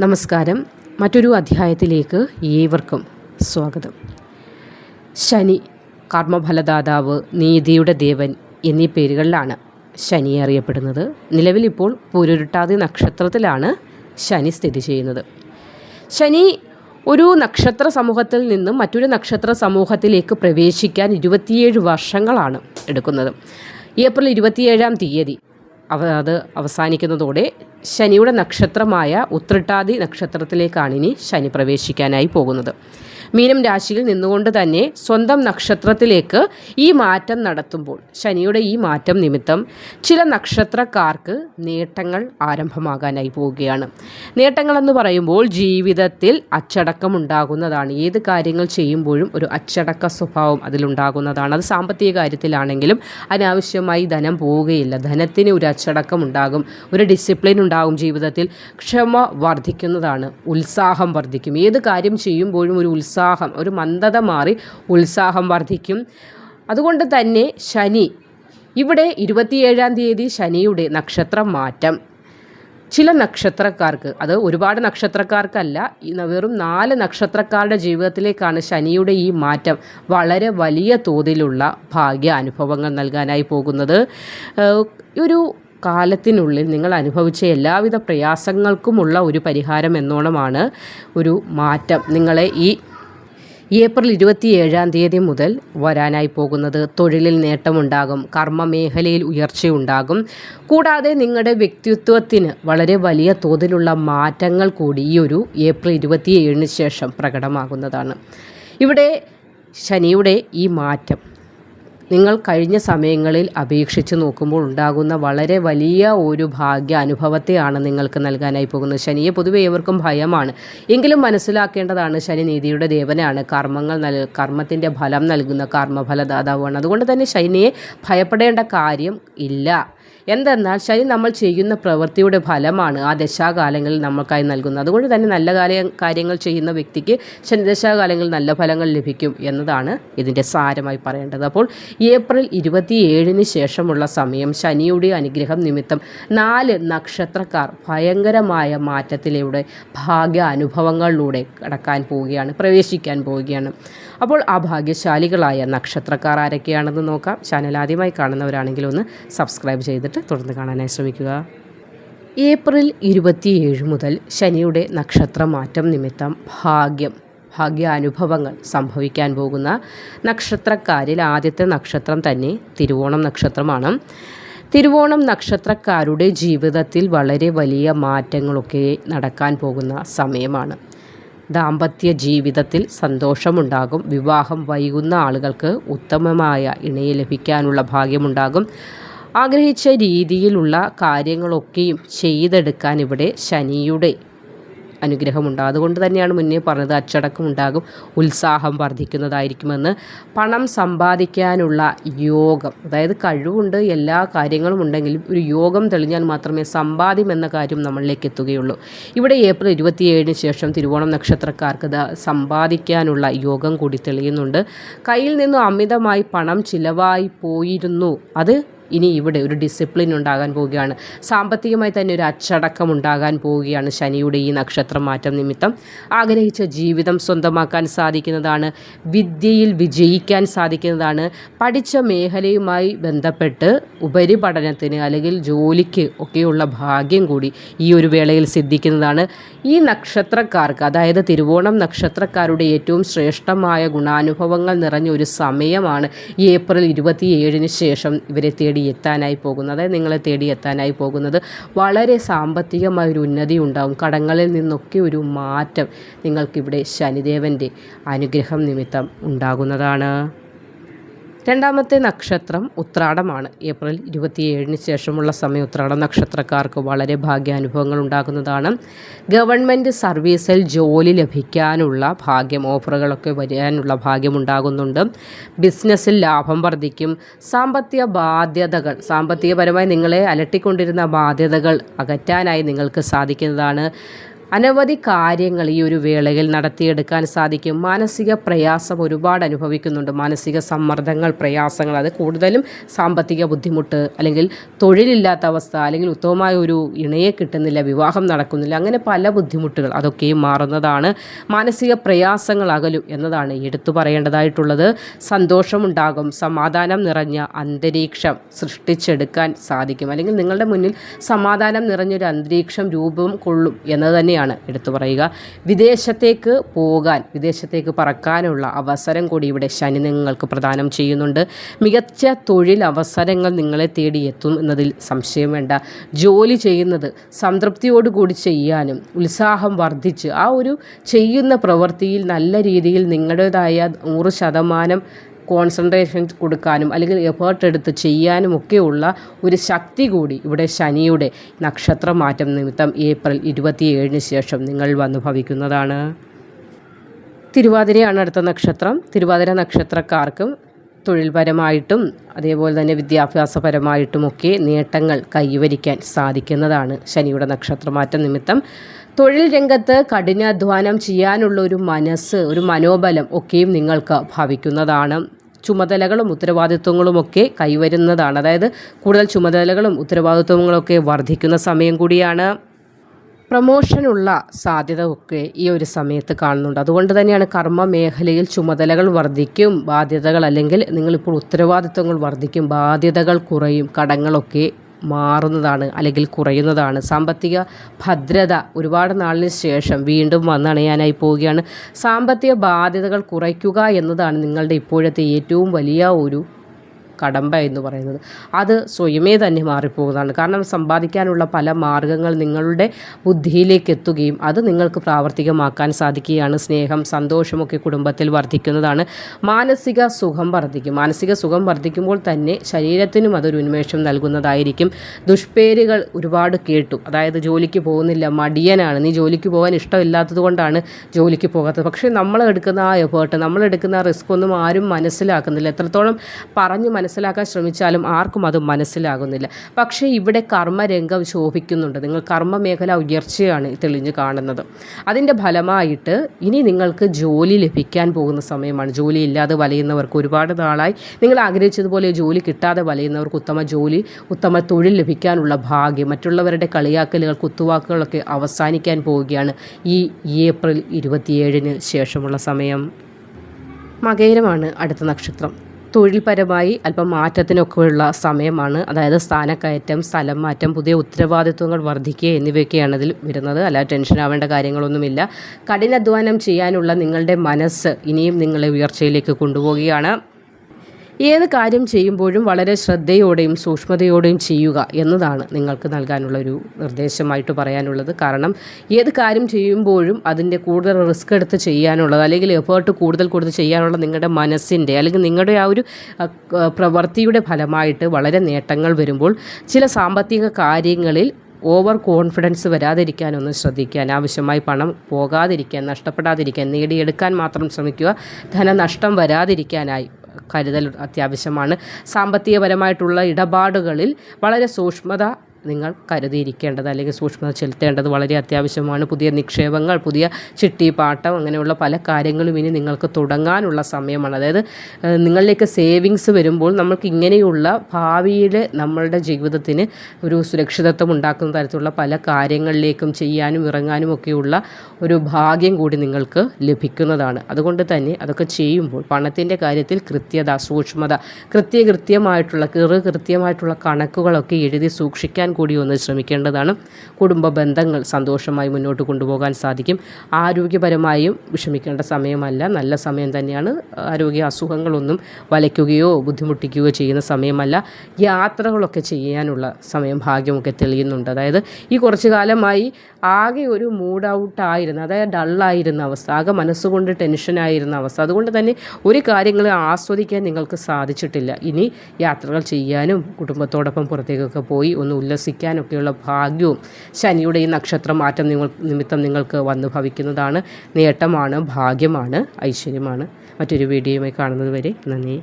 നമസ്കാരം. മറ്റൊരു അധ്യായത്തിലേക്ക് ഏവർക്കും സ്വാഗതം. ശനി കർമ്മഫലദാതാവ് നീതിയുടെ ദേവൻ എന്നീ പേരുകളിലാണ് ശനിയെ അറിയപ്പെടുന്നത്. നിലവിലിപ്പോൾ പുരുരുട്ടാതി നക്ഷത്രത്തിലാണ് ശനി സ്ഥിതി ചെയ്യുന്നത്. ശനി ഒരു നക്ഷത്ര സമൂഹത്തിൽ നിന്നും മറ്റൊരു നക്ഷത്ര സമൂഹത്തിലേക്ക് പ്രവേശിക്കാൻ ഇരുപത്തിയേഴ് വർഷങ്ങളാണ് എടുക്കുന്നത്. ഏപ്രിൽ ഇരുപത്തിയേഴാം തീയതി അവ അത് അവസാനിക്കുന്നതോടെ ശനിയുടെ നക്ഷത്രമായ ഉത്രട്ടാതി നക്ഷത്രത്തിലേക്കാണ് ഇനി ശനി പ്രവേശിക്കാനായി പോകുന്നത്. മീനം രാശിയിൽ നിന്നുകൊണ്ട് തന്നെ സ്വന്തം നക്ഷത്രത്തിലേക്ക് ഈ മാറ്റം നടത്തുമ്പോൾ ശനിയുടെ ഈ മാറ്റം നിമിത്തം ചില നക്ഷത്രക്കാർക്ക് നേട്ടങ്ങൾ ആരംഭമാകാനായി പോവുകയാണ്. നേട്ടങ്ങളെന്ന് പറയുമ്പോൾ ജീവിതത്തിൽ അച്ചടക്കം ഉണ്ടാകുന്നതാണ് ഏത് കാര്യങ്ങൾ ചെയ്യുമ്പോഴും ഒരു അച്ചടക്ക സ്വഭാവം അതിലുണ്ടാകുന്നതാണ്. അത് സാമ്പത്തിക കാര്യത്തിലാണെങ്കിലും അനാവശ്യമായി ധനം പോവുകയില്ല. ധനത്തിന് ഒരു അച്ചടക്കം ഉണ്ടാകും ഒരു ഡിസിപ്ലിൻ ഉണ്ടാകും ജീവിതത്തിൽ. ക്ഷമ വർദ്ധിക്കുന്നതാണ്. ഉത്സാഹം വർദ്ധിക്കും. ഏത് കാര്യം ചെയ്യുമ്പോഴും ഒരു ഉത്സാഹം ഒരു മന്ദത മാറി ഉത്സാഹം വർദ്ധിക്കും. അതുകൊണ്ട് തന്നെ ശനി ഇവിടെ ഇരുപത്തിയേഴാം തീയതി ശനിയുടെ നക്ഷത്രം മാറ്റം. ചില നക്ഷത്രക്കാർക്ക് അത് ഒരുപാട് നക്ഷത്രക്കാർക്കല്ല വെറും നാല് നക്ഷത്രക്കാരുടെ ജീവിതത്തിലേക്കാണ് ശനിയുടെ ഈ മാറ്റം വളരെ വലിയ തോതിലുള്ള ഭാഗ്യ അനുഭവങ്ങൾ നൽകാനായി പോകുന്നത്. ഒരു കാലത്തിനുള്ളിൽ നിങ്ങൾ അനുഭവിച്ച എല്ലാവിധ പ്രയാസങ്ങൾക്കുമുള്ള ഒരു പരിഹാരം എന്നോണമാണ് ഒരു മാറ്റം. നിങ്ങളെ ഈ ഏപ്രിൽ ഇരുപത്തിയേഴാം തീയതി മുതൽ വരാനായി പോകുന്നത് തൊഴിലിൽ നേട്ടമുണ്ടാകും കർമ്മമേഖലയിൽ ഉയർച്ചയുണ്ടാകും. കൂടാതെ നിങ്ങളുടെ വ്യക്തിത്വത്തിന് വളരെ വലിയ തോതിലുള്ള മാറ്റങ്ങൾ കൂടി ഈ ഒരു ഏപ്രിൽ ഇരുപത്തിയേഴിന് ശേഷം പ്രകടമാകുന്നതാണ്. ഇവിടെ ശനിയുടെ ഈ മാറ്റം നിങ്ങൾ കഴിഞ്ഞ സമയങ്ങളിൽ അപേക്ഷിച്ച് നോക്കുമ്പോൾ ഉണ്ടാകുന്ന വളരെ വലിയ ഒരു ഭാഗ്യ അനുഭവത്തെയാണ് നിങ്ങൾക്ക് നൽകാനായി പോകുന്നത്. ശനിയെ പൊതുവെ ഏവർക്കും ഭയമാണ്. എങ്കിലും മനസ്സിലാക്കേണ്ടതാണ് ശനി നീതിയുടെ ദേവനാണ്. കർമ്മങ്ങൾ നൽ കർമ്മത്തിന്റെ ഫലം നൽകുന്ന കർമ്മഫലദാതാവാണ്. അതുകൊണ്ട് തന്നെ ശനിയെ ഭയപ്പെടേണ്ട കാര്യം ഇല്ല. എന്തെന്നാൽ ശനി നമ്മൾ ചെയ്യുന്ന പ്രവൃത്തിയുടെ ഫലമാണ് ആ ദശാകാലങ്ങളിൽ നമ്മൾക്കായി നൽകുന്നത്. അതുകൊണ്ട് തന്നെ നല്ല കാല കാര്യങ്ങൾ ചെയ്യുന്ന വ്യക്തിക്ക് ശനി ദശാകാലങ്ങളിൽ നല്ല ഫലങ്ങൾ ലഭിക്കും എന്നതാണ് ഇതിന്റെ സാരമായി പറയേണ്ടത്. അപ്പോൾ ഏപ്രിൽ ഇരുപത്തിയേഴിന് ശേഷമുള്ള സമയം ശനിയുടെ അനുഗ്രഹം നിമിത്തം നാല് നക്ഷത്രക്കാർ ഭയങ്കരമായ മാറ്റത്തിലൂടെ ഭാഗ്യ അനുഭവങ്ങളിലൂടെ കടക്കാൻ പോവുകയാണ് പ്രവേശിക്കാൻ പോവുകയാണ്. അപ്പോൾ ആ ഭാഗ്യശാലികളായ നക്ഷത്രക്കാർ ആരൊക്കെയാണെന്ന് നോക്കാം. ചാനൽ ആദ്യമായി കാണുന്നവരാണെങ്കിൽ ഒന്ന് സബ്സ്ക്രൈബ് ചെയ്തിട്ട് തുടർന്ന് കാണാനായി ശ്രമിക്കുക. ഏപ്രിൽ ഇരുപത്തിയേഴ് മുതൽ ശനിയുടെ നക്ഷത്രമാറ്റം നിമിത്തം ഭാഗ്യം ഭാഗ്യാനുഭവങ്ങൾ സംഭവിക്കാൻ പോകുന്ന നക്ഷത്രക്കാരിൽ ആദ്യത്തെ നക്ഷത്രം തന്നെ തിരുവോണം നക്ഷത്രമാണ്. തിരുവോണം നക്ഷത്രക്കാരുടെ ജീവിതത്തിൽ വളരെ വലിയ മാറ്റങ്ങളൊക്കെ നടക്കാൻ പോകുന്ന സമയമാണ്. ദാമ്പത്യ ജീവിതത്തിൽ സന്തോഷമുണ്ടാകും. വിവാഹം വൈകുന്ന ആളുകൾക്ക് ഉത്തമമായ ഇണയെ ലഭിക്കാനുള്ള ഭാഗ്യമുണ്ടാകും. ആഗ്രഹിച്ച രീതിയിലുള്ള കാര്യങ്ങളൊക്കെയും ചെയ്തെടുക്കാൻ ഇവിടെ ശനിയുടെ അനുഗ്രഹമുണ്ടാകും അതുകൊണ്ട് തന്നെയാണ് മുന്നേ പറഞ്ഞത് അച്ചടക്കം ഉണ്ടാകും ഉത്സാഹം വർദ്ധിക്കുന്നതായിരിക്കുമെന്ന്. പണം സമ്പാദിക്കാനുള്ള യോഗം അതായത് കഴിവുണ്ട് എല്ലാ കാര്യങ്ങളും ഉണ്ടെങ്കിലും ഒരു യോഗം തെളിഞ്ഞാൽ മാത്രമേ സമ്പാദ്യം എന്ന കാര്യം നമ്മളിലേക്ക് എത്തുകയുള്ളൂ. ഇവിടെ ഏപ്രിൽ ഇരുപത്തിയേഴിന് ശേഷം തിരുവോണം നക്ഷത്രക്കാർക്ക് സമ്പാദിക്കാനുള്ള യോഗം കൂടി തെളിയുന്നുണ്ട്. കയ്യിൽ നിന്നും അമിതമായി പണം ചിലവായി പോയിരുന്നു. അത് ഇനി ഇവിടെ ഒരു ഡിസിപ്ലിൻ ഉണ്ടാകാൻ പോവുകയാണ്. സാമ്പത്തികമായി തന്നെ ഒരു അച്ചടക്കം ഉണ്ടാകാൻ പോവുകയാണ് ശനിയുടെ ഈ നക്ഷത്രം മാറ്റം നിമിത്തം. ആഗ്രഹിച്ച ജീവിതം സ്വന്തമാക്കാൻ സാധിക്കുന്നതാണ്. വിദ്യയിൽ വിജയിക്കാൻ സാധിക്കുന്നതാണ്. പഠിച്ച മേഖലയുമായി ബന്ധപ്പെട്ട് ഉപരിപഠനത്തിന് അല്ലെങ്കിൽ ജോലിക്ക് ഒക്കെയുള്ള ഭാഗ്യം കൂടി ഈ ഒരു വേളയിൽ സിദ്ധിക്കുന്നതാണ്. ഈ നക്ഷത്രക്കാർക്ക് അതായത് തിരുവോണം നക്ഷത്രക്കാരുടെ ഏറ്റവും ശ്രേഷ്ഠമായ ഗുണാനുഭവങ്ങൾ നിറഞ്ഞ ഒരു സമയമാണ് ഏപ്രിൽ ഇരുപത്തിയേഴിന് ശേഷം ഇവരെ തേടി എത്താനായി പോകുന്നത് അതായത് നിങ്ങളെ തേടി എത്താനായി പോകുന്നത് വളരെ സാമ്പത്തികമായ ഒരു ഉന്നതി ഉണ്ടാവും. കടങ്ങളിൽ നിന്നൊക്കെ ഒരു മാറ്റം നിങ്ങൾക്കിവിടെ ശനിദേവന്റെ അനുഗ്രഹം നിമിത്തം ഉണ്ടാകുന്നതാണ്. രണ്ടാമത്തെ നക്ഷത്രം ഉത്രാടമാണ്. ഏപ്രിൽ ഇരുപത്തിയേഴിന് ശേഷമുള്ള സമയം ഉത്രാട നക്ഷത്രക്കാർക്ക് വളരെ ഭാഗ്യാനുഭവങ്ങൾ ഉണ്ടാകുന്നതാണ്. ഗവൺമെന്റ് സർവീസിൽ ജോലി ലഭിക്കാനുള്ള ഭാഗ്യം ഓഫറുകളൊക്കെ വരാനുള്ള ഭാഗ്യം ഉണ്ടാകുന്നുണ്ട്. ബിസിനസ്സിൽ ലാഭം വർദ്ധിക്കും. സാമ്പത്തിക ബാധ്യതകൾ സാമ്പത്തികപരമായി നിങ്ങളെ അലട്ടിക്കൊണ്ടിരുന്ന ബാധ്യതകൾ അകറ്റാനായി നിങ്ങൾക്ക് സാധിക്കുന്നതാണ്. അനവധി കാര്യങ്ങൾ ഈ ഒരു വേളയിൽ നടത്തിയെടുക്കാൻ സാധിക്കും. മാനസിക പ്രയാസം ഒരുപാട് അനുഭവിക്കുന്നുണ്ട്. മാനസിക സമ്മർദ്ദങ്ങൾ പ്രയാസങ്ങൾ അത് കൂടുതലും സാമ്പത്തിക ബുദ്ധിമുട്ട് അല്ലെങ്കിൽ തൊഴിലില്ലാത്ത അവസ്ഥ അല്ലെങ്കിൽ ഉത്തമമായ ഒരു ഇണയെ കിട്ടുന്നില്ല വിവാഹം നടക്കുന്നില്ല അങ്ങനെ പല ബുദ്ധിമുട്ടുകൾ അതൊക്കെയും മാറുന്നതാണ്. മാനസിക പ്രയാസങ്ങൾ അകലും എന്നതാണ് എടുത്തു പറയേണ്ടതായിട്ടുള്ളത്. സന്തോഷമുണ്ടാകും സമാധാനം നിറഞ്ഞ അന്തരീക്ഷം സൃഷ്ടിച്ചെടുക്കാൻ സാധിക്കും. അല്ലെങ്കിൽ നിങ്ങളുടെ മുന്നിൽ സമാധാനം നിറഞ്ഞൊരു അന്തരീക്ഷം രൂപം കൊള്ളും എന്നത് തന്നെ തന്നെയാണ് എടുത്തു പറയുക. വിദേശത്തേക്ക് പോകാൻ വിദേശത്തേക്ക് പറക്കാനുള്ള അവസരം കൂടി ഇവിടെ ശനി നിങ്ങൾക്ക് പ്രദാനം ചെയ്യുന്നുണ്ട്. മികച്ച തൊഴിൽ അവസരങ്ങൾ നിങ്ങളെ തേടി എത്തും എന്നതിൽ സംശയം വേണ്ട. ജോലി ചെയ്യുന്നത് സംതൃപ്തിയോടുകൂടി ചെയ്യാനും ഉത്സാഹം വർദ്ധിച്ച് ആ ഒരു ചെയ്യുന്ന പ്രവൃത്തിയിൽ നല്ല രീതിയിൽ നിങ്ങളുടേതായ നൂറ് ശതമാനം കോൺസെൻട്രേഷൻ കൊടുക്കാനും അല്ലെങ്കിൽ എഫേർട്ട് എടുത്ത് ചെയ്യാനും ഒക്കെയുള്ള ഒരു ശക്തി കൂടി ഇവിടെ ശനിയുടെ നക്ഷത്രമാറ്റം നിമിത്തം ഏപ്രിൽ ഇരുപത്തിയേഴിന് ശേഷം നിങ്ങൾ വന്നു ഭവിക്കുന്നതാണ് തിരുവാതിരയാണ് അടുത്ത നക്ഷത്രം. തിരുവാതിര നക്ഷത്രക്കാർക്കും തൊഴിൽപരമായിട്ടും അതേപോലെ തന്നെ വിദ്യാഭ്യാസപരമായിട്ടുമൊക്കെ നേട്ടങ്ങൾ കൈവരിക്കാൻ സാധിക്കുന്നതാണ് ശനിയുടെ നക്ഷത്രമാറ്റം നിമിത്തം. തൊഴിൽ രംഗത്ത് കഠിനാധ്വാനം ചെയ്യാനുള്ള ഒരു മനസ്സ് ഒരു മനോബലം ഒക്കെയും നിങ്ങൾക്ക് ഭാവിക്കുന്നതാണ്. ചുമതലകളും ഉത്തരവാദിത്വങ്ങളുമൊക്കെ കൈവരുന്നതാണ്. അതായത് കൂടുതൽ ചുമതലകളും ഉത്തരവാദിത്വങ്ങളൊക്കെ വർദ്ധിക്കുന്ന സമയം കൂടിയാണ്. പ്രമോഷനുള്ള സാധ്യത ഒക്കെ ഈ ഒരു സമയത്ത് കാണുന്നുണ്ട്. അതുകൊണ്ട് തന്നെയാണ് കർമ്മ മേഖലയിൽ ചുമതലകൾ വർദ്ധിക്കും ബാധ്യതകൾ അല്ലെങ്കിൽ നിങ്ങളിപ്പോൾ ഉത്തരവാദിത്വങ്ങൾ വർദ്ധിക്കും ബാധ്യതകൾ കുറയും കടങ്ങളൊക്കെ മാറുന്നതാണ് അല്ലെങ്കിൽ കുറയുന്നതാണ്. സാമ്പത്തിക ഭദ്രത ഒരുപാട് നാളിന് ശേഷം വീണ്ടും വന്നണയാനായി പോവുകയാണ്. സാമ്പത്തിക ബാധ്യതകൾ കുറയ്ക്കുക എന്നതാണ് നിങ്ങളുടെ ഇപ്പോഴത്തെ ഏറ്റവും വലിയ ഒരു കടമ്പ എന്ന് പറയുന്നത്. അത് സ്വയമേ തന്നെ മാറിപ്പോകുന്നതാണ്. കാരണം സമ്പാദിക്കാനുള്ള പല മാർഗങ്ങൾ നിങ്ങളുടെ ബുദ്ധിയിലേക്ക് എത്തുകയും അത് നിങ്ങൾക്ക് പ്രാവർത്തികമാക്കാൻ സാധിക്കുകയാണ്. സ്നേഹം സന്തോഷമൊക്കെ കുടുംബത്തിൽ വർദ്ധിക്കുന്നതാണ്. മാനസിക സുഖം വർദ്ധിക്കും. മാനസിക സുഖം വർദ്ധിക്കുമ്പോൾ തന്നെ ശരീരത്തിനും അതൊരു ഉന്മേഷം നൽകുന്നതായിരിക്കും. ദുഷ്പേരുകൾ ഒരുപാട് കേട്ടു. അതായത് ജോലിക്ക് പോകുന്നില്ല മടിയനാണ്. നീ ജോലിക്ക് പോകാൻ ഇഷ്ടമില്ലാത്തത് കൊണ്ടാണ് ജോലിക്ക് പോകാത്തത്. പക്ഷേ നമ്മൾ എടുക്കുന്ന ആ എഫേർട്ട് നമ്മൾ എടുക്കുന്ന റിസ്ക് ഒന്നും ആരും മനസ്സിലാക്കുന്നില്ല. എത്രത്തോളം പറഞ്ഞു മനസ്സിലാക്കാൻ ശ്രമിച്ചാലും ആർക്കും അത് മനസ്സിലാകുന്നില്ല. പക്ഷേ ഇവിടെ കർമ്മരംഗം ശോഭിക്കുന്നുണ്ട്. നിങ്ങൾ കർമ്മ മേഖല ഉയർച്ചയാണ് തെളിഞ്ഞു കാണുന്നത്. അതിന്റെ ഫലമായിട്ട് ഇനി നിങ്ങൾക്ക് ജോലി ലഭിക്കാൻ പോകുന്ന സമയമാണ്. ജോലി ഇല്ലാതെ വലയുന്നവർക്ക് ഒരുപാട് നാളായി. നിങ്ങൾ ആഗ്രഹിച്ചതുപോലെ ജോലി കിട്ടാതെ വലയുന്നവർക്ക് ഉത്തമ ജോലി ഉത്തമ തൊഴിൽ ലഭിക്കാനുള്ള ഭാഗ്യം മറ്റുള്ളവരുടെ കളിയാക്കലുകൾ കുത്തുവാക്കുകളൊക്കെ അവസാനിക്കാൻ പോവുകയാണ് ഈ ഏപ്രിൽ ഇരുപത്തിയേഴിന് ശേഷമുള്ള സമയം. മകേരമാണ് അടുത്ത നക്ഷത്രം. തൊഴിൽപരമായി അല്പം മാറ്റത്തിനൊക്കെയുള്ള സമയമാണ്. അതായത് സ്ഥാനക്കയറ്റം സ്ഥലം മാറ്റം പുതിയ ഉത്തരവാദിത്വങ്ങൾ വർദ്ധിക്കുക എന്നിവയൊക്കെയാണ് അതിൽ വരുന്നത്. അല്ല ടെൻഷൻ ആവേണ്ട കാര്യങ്ങളൊന്നുമില്ല. കഠിനാധ്വാനം ചെയ്യാനുള്ള നിങ്ങളുടെ മനസ്സ് ഇനിയും നിങ്ങളെ ഉയർച്ചയിലേക്ക് കൊണ്ടുപോവുകയാണ്. ഏത് കാര്യം ചെയ്യുമ്പോഴും വളരെ ശ്രദ്ധയോടെയും സൂക്ഷ്മതയോടെയും ചെയ്യുക എന്നതാണ് നിങ്ങൾക്ക് നൽകാനുള്ള ഒരു നിർദ്ദേശമായിട്ട് പറയാനുള്ളത്. കാരണം ഏത് കാര്യം ചെയ്യുമ്പോഴും അതിന്റെ കൂടുതൽ റിസ്ക് എടുത്ത് ചെയ്യാനുള്ളത് അല്ലെങ്കിൽ എഫേർട്ട് കൂടുതൽ കൂടുതൽ ചെയ്യാനുള്ള നിങ്ങളുടെ മനസ്സിന്റെ അല്ലെങ്കിൽ നിങ്ങളുടെ ആ ഒരു പ്രവൃത്തിയുടെ ഫലമായിട്ട് വളരെ നേട്ടങ്ങൾ വരുമ്പോൾ ചില സാമ്പത്തിക കാര്യങ്ങളിൽ ഓവർ കോൺഫിഡൻസ് വരാതിരിക്കാനൊന്ന് ശ്രദ്ധിക്കുക. അനാവശ്യമായി പണം പോകാതിരിക്കാൻ നഷ്ടപ്പെടാതിരിക്കാൻ നേടിയെടുക്കാൻ മാത്രം ശ്രമിക്കുക. ധനനഷ്ടം വരാതിരിക്കാനായി കരുതൽ അത്യാവശ്യമാണ്. സാമ്പത്തികപരമായിട്ടുള്ള ഇടപാടുകളിൽ വളരെ സൂക്ഷ്മത നിങ്ങൾ കരുതിയിരിക്കേണ്ടത് അല്ലെങ്കിൽ സൂക്ഷ്മത ചെലുത്തേണ്ടത് വളരെ അത്യാവശ്യമാണ്. പുതിയ നിക്ഷേപങ്ങൾ പുതിയ ചിട്ടി പാട്ടം അങ്ങനെയുള്ള പല കാര്യങ്ങളും ഇനി നിങ്ങൾക്ക് തുടങ്ങാനുള്ള സമയമാണ്. അതായത് നിങ്ങളിലേക്ക് സേവിങ്സ് വരുമ്പോൾ നമ്മൾക്ക് ഇങ്ങനെയുള്ള ഭാവിയിൽ നമ്മളുടെ ജീവിതത്തിന് ഒരു സുരക്ഷിതത്വം ഉണ്ടാക്കുന്ന തരത്തിലുള്ള പല കാര്യങ്ങളിലേക്കും ചെയ്യാനും ഇറങ്ങാനും ഒക്കെയുള്ള ഒരു ഭാഗ്യം കൂടി നിങ്ങൾക്ക് ലഭിക്കുന്നതാണ്. അതുകൊണ്ട് തന്നെ അതൊക്കെ ചെയ്യുമ്പോൾ പണത്തിന്റെ കാര്യത്തിൽ കൃത്യത സൂക്ഷ്മത കൃത്യകൃത്യമായിട്ടുള്ള കൃത്യമായിട്ടുള്ള കണക്കുകളൊക്കെ എഴുതി സൂക്ഷിക്കാൻ കൂടി ഒന്ന് ശ്രമിക്കേണ്ടതാണ്. കുടുംബ ബന്ധങ്ങൾ സന്തോഷമായി മുന്നോട്ട് കൊണ്ടുപോകാൻ സാധിക്കും. ആരോഗ്യപരമായും വിഷമിക്കേണ്ട സമയമല്ല. നല്ല സമയം തന്നെയാണ്. ആരോഗ്യ അസുഖങ്ങളൊന്നും വലയ്ക്കുകയോ ബുദ്ധിമുട്ടിക്കുകയോ ചെയ്യുന്ന സമയമല്ല. യാത്രകളൊക്കെ ചെയ്യാനുള്ള സമയം ഭാഗ്യമൊക്കെ തെളിയുന്നുണ്ട്. അതായത് ഈ കുറച്ചു കാലമായി ആകെ ഒരു മൂഡ് ഔട്ടായിരുന്ന അതായത് ഡള്ളായിരുന്ന അവസ്ഥ ആകെ മനസ്സുകൊണ്ട് ടെൻഷനായിരുന്ന അവസ്ഥ. അതുകൊണ്ട് തന്നെ ഒരു കാര്യങ്ങൾ ആസ്വദിക്കാൻ നിങ്ങൾക്ക് സാധിച്ചിട്ടില്ല. ഇനി യാത്രകൾ ചെയ്യാനും കുടുംബത്തോടൊപ്പം പുറത്തേക്കൊക്കെ പോയി ഒന്ന് ഉല്ലസിക്കാനും വികസിക്കാനൊക്കെയുള്ള ഭാഗ്യവും ശനിയുടെ ഈ നക്ഷത്ര മാറ്റം നിങ്ങൾ നിമിത്തം നിങ്ങൾക്ക് വന്നു ഭവിക്കുന്നതാണ്. നേട്ടമാണ് ഭാഗ്യമാണ് ഐശ്വര്യമാണ്. മറ്റൊരു വീഡിയോയുമായി കാണുന്നത് വരെ നന്ദി.